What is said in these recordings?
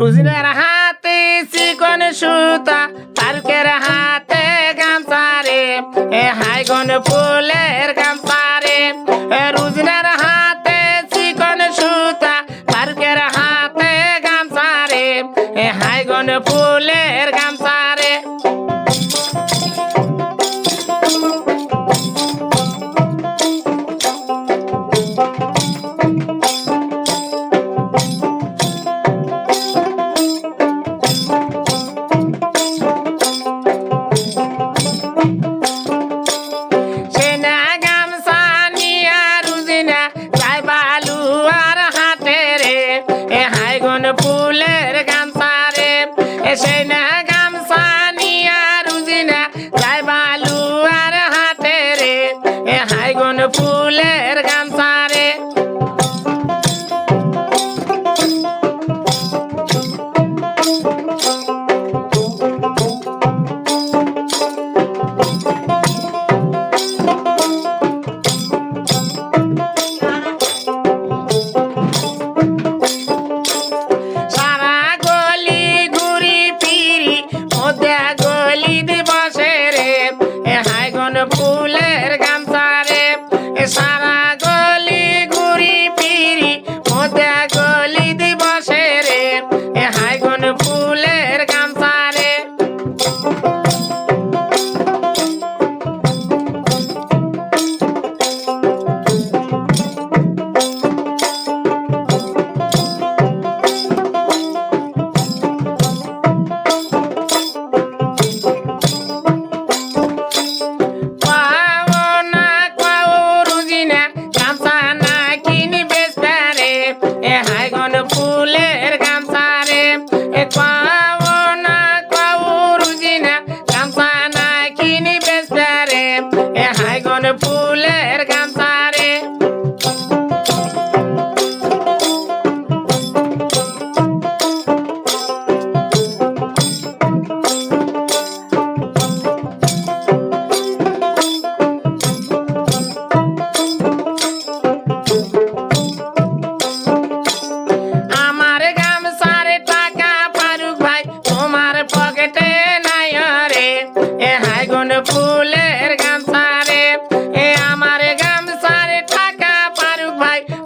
রুজিনের হাতে চিকন সুতা পালকের হাতে গামছা রে। এ হাইগন ফুলের গামসারে এ রুজিনের হাতে চিকন সুতা পালকের হাতে গামছা রে। এ হাইগন ফুলের বাইগুন ফুলে Bye.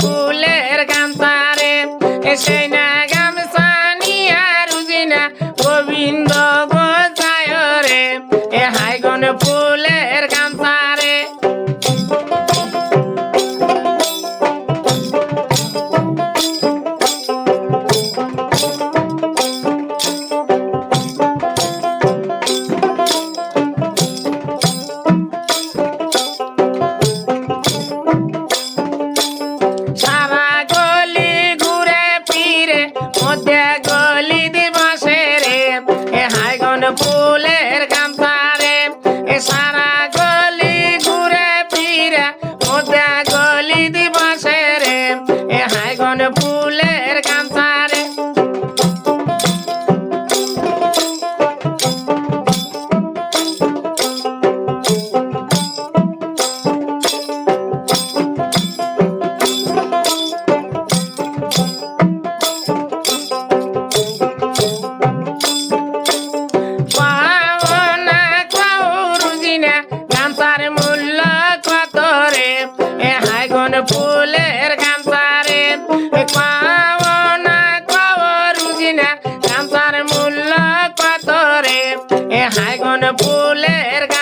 ফুলের কান্তারে সেই না una pulerga.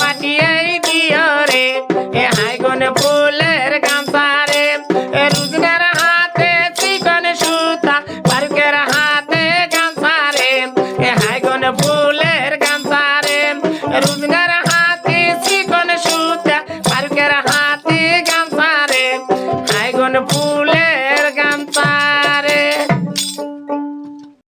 পাঠিয়ে